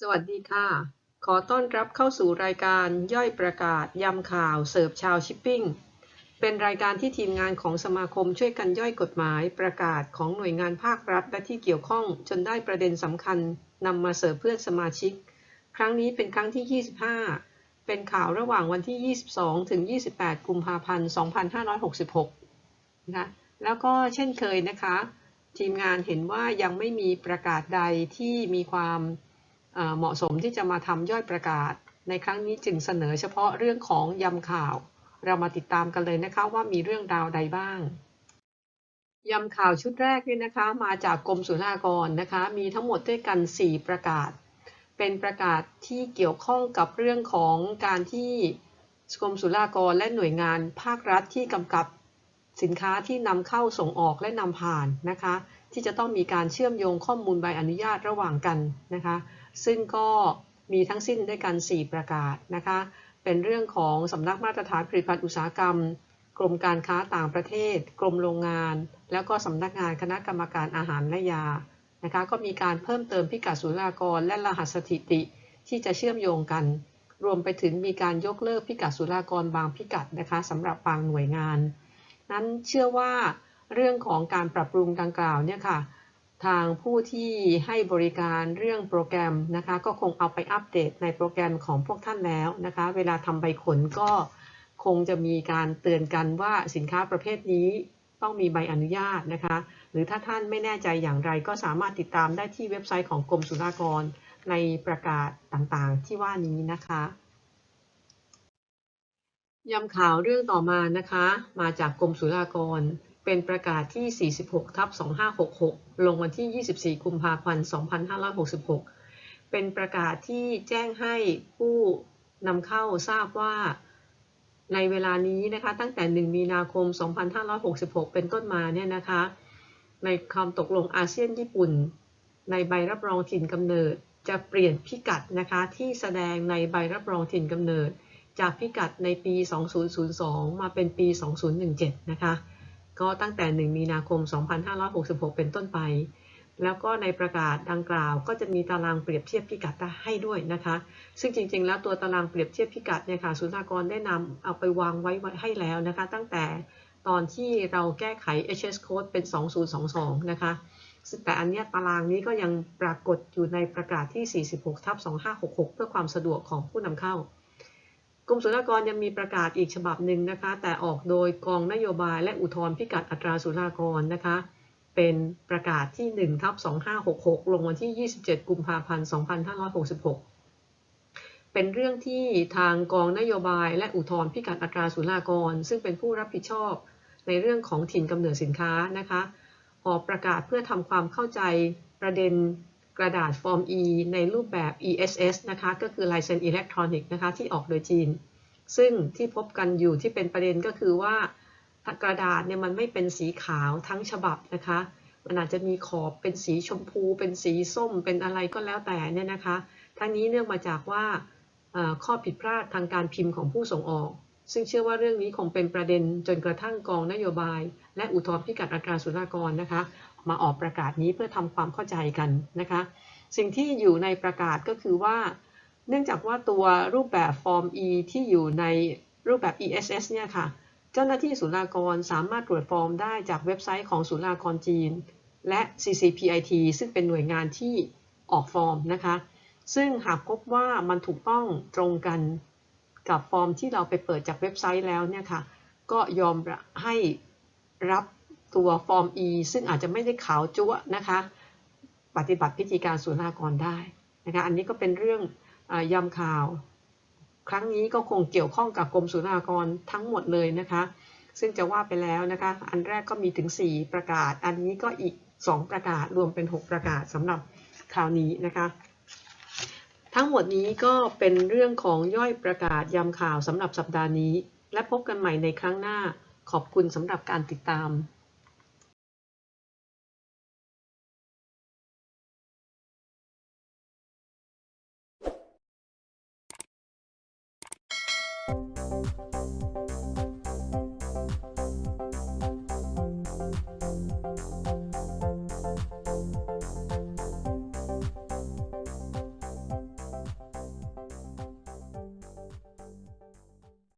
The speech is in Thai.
สวัสดีค่ะ ขอต้อนรับเข้าสู่รายการย่อยประกาศยำข่าวเสิร์ฟชาวชิปปิ้ง เป็นรายการที่ทีมงานของสมาคมช่วยกันย่อยกฎหมายประกาศของหน่วยงานภาครัฐและที่เกี่ยวข้อง จนได้ประเด็นสำคัญนำมาเสิร์ฟเพื่อนสมาชิก ครั้งนี้เป็นครั้งที่ 25 เป็นข่าวระหว่างวันที่ 22 ถึง 28 กุมภาพันธ์ 2566 นะคะ แล้วก็เช่นเคยนะคะ ทีมงานเห็นว่ายังไม่มีประกาศใดที่มีความ เหมาะสมที่จะมาทำย่อยประกาศ ในครั้งนี้จึงเสนอเฉพาะเรื่องของยำข่าว เรามาติดตามกันเลยนะคะว่ามีเรื่องราวใดบ้างยำข่าวชุดแรกนี่นะคะมาจากกรมศุลกากรนะคะ มีทั้งหมดด้วยกัน 4 ประกาศ เป็นประกาศที่เกี่ยวข้องกับเรื่องของการที่กรมศุลากรและหน่วยงานภาครัฐที่กำกับสินค้าที่นำเข้าส่งออกและนำผ่านนะคะ ที่จะต้องมีการเชื่อมโยงข้อมูลใบอนุญาตระหว่างกันนะคะ ซึ่งก็มีทั้งสิ้นด้วยกัน 4 ประกาศนะคะ เป็นเรื่องของสำนักมาตรฐานผลิตภัณฑ์อุตสาหกรรม กรมการค้าต่างประเทศ กรมโรงงาน แล้วก็สำนักงานคณะกรรมการอาหารและยา นะคะ ก็มีการเพิ่มเติมพิกัดศุลกากรและรหัสสถิติที่จะเชื่อมโยงกัน รวมไปถึงมีการยกเลิกพิกัดศุลากรบางพิกัดนะคะสำหรับบางหน่วยงาน นั้นเชื่อว่าเรื่องของการปรับปรุงดังกล่าวเนี่ยค่ะ ทางผู้ที่ให้บริการเรื่องโปรแกรมนะคะ ก็คงเอาไปอัปเดตในโปรแกรมของพวกท่านแล้วนะคะ เวลาทำใบขนก็คงจะมีการเตือนกันว่าสินค้าประเภทนี้ต้องมีใบอนุญาตนะคะ หรือถ้าท่านไม่แน่ใจอย่างไรก็สามารถติดตามได้ที่เว็บไซต์ของกรมศุลกากรในประกาศต่างๆที่ว่านี้นะคะยำข่าวเรื่องต่อมานะคะ มาจากกรมศุลกากร เป็นประกาศที่ 46 ทับ 2566 ลงวันที่ 24 กุมภาพันธ์ 2566 เป็นประกาศที่แจ้งให้ผู้นำเข้าทราบว่าในเวลานี้นะคะตั้งแต่ 1 มีนาคม 2566 เป็นต้นมาเนี่ยนะคะ ในคำตกลงอาเซียนญี่ปุ่น ในใบรับรองถิ่นกำเนิด จะเปลี่ยนพิกัดนะคะที่แสดงในใบรับรองถิ่นกำเนิด จากพิกัดในปี 2002 มาเป็นปี 2017 นะคะ ก็ตั้งแต่ 1 มีนาคม 2566 เป็นต้นไป แล้วก็ในประกาศดังกล่าว ก็จะมีตารางเปรียบเทียบพิกัดให้ด้วยนะคะ ซึ่งจริงๆ แล้วตัวตารางเปรียบเทียบพิกัดเนี่ยค่ะศุลกากรได้นำเอาไปวางไว้ให้แล้วนะคะ ตั้งแต่ตอนที่เราแก้ไข HS code เป็น 2022 นะคะแต่อันเนี้ยตารางนี้ก็ยังปรากฏอยู่ในประกาศที่ 46ทับ2566 เพื่อความสะดวกของผู้นำเข้า กรมศุลกากรยังมีประกาศอีกฉบับหนึ่งนะคะ แต่ออกโดยกองนโยบายและอุทธรพิกัดอัตราศุลกากรนะคะ เป็นประกาศที่1ทับ2566 ลงวันที่ 27 กุมภาพันธ์ 2566 เป็นเรื่องที่ทางกองนโยบายและอุทธรพิกัดอัตราศุลกากร ซึ่งเป็นผู้รับผิดชอบในเรื่องของถิ่นกำเนิดสินค้านะคะ ออกประกาศเพื่อทำความเข้าใจประเด็น กระดาษฟอร์ม E ในรูปแบบ ESS นะคะก็คือ License Electronic นะคะที่ออกโดยจีน ซึ่งที่พบกันอยู่ที่เป็นประเด็นก็คือว่ากระดาษเนี่ยมันไม่เป็นสีขาวทั้งฉบับนะคะ มันอาจจะมีขอบเป็นสีชมพู เป็นสีส้ม เป็นอะไรก็แล้วแต่เนี่ยนะคะ ทั้งนี้เนื่องมาจากว่าข้อผิดพลาดทางการพิมพ์ของผู้ส่งออก ซึ่งเชื่อว่าเรื่องนี้คงเป็นประเด็นจนกระทั่งกองนโยบาย และอุทธรณ์พิกัดอัตราศุลกากรนะคะ มาออกประกาศนี้เพื่อทำความเข้าใจกันนะคะ สิ่งที่อยู่ในประกาศก็คือว่า เนื่องจากว่าตัวรูปแบบฟอร์ม E ที่อยู่ในรูปแบบ ESS เนี่ยค่ะ เจ้าหน้าที่ศุลากรสามารถตรวจฟอร์มได้จากเว็บไซต์ของศุลากรจีน และ CCPIT ซึ่งเป็นหน่วยงานที่ออกฟอร์มนะคะ ซึ่งหากพบว่ามันถูกต้องตรงกัน กับฟอร์มที่เราไปเปิดจากเว็บไซต์แล้วเนี่ยค่ะก็ยอมให้รับตัวฟอร์ม E ซึ่งอาจจะไม่ได้ขาวจั๊วนะคะปฏิบัติพิธีการศุลกากรได้นะคะอันนี้ก็เป็นเรื่องอยำข่าว ครั้งนี้ก็คงเกี่ยวข้องกับกรมศุลกากรทั้งหมดเลยนะคะ ซึ่งจะว่าไปแล้วนะคะอันแรกก็มีถึง 4 ประกาศ อันนี้ก็อีก 2 ประกาศรวมเป็น 6 ประกาศสำหรับคราวนี้นะคะ ทั้งหมดนี้ก็เป็นเรื่องของย่อยประกาศยำข่าวสำหรับสัปดาห์นี้ และพบกันใหม่ในครั้งหน้า ขอบคุณสำหรับการติดตาม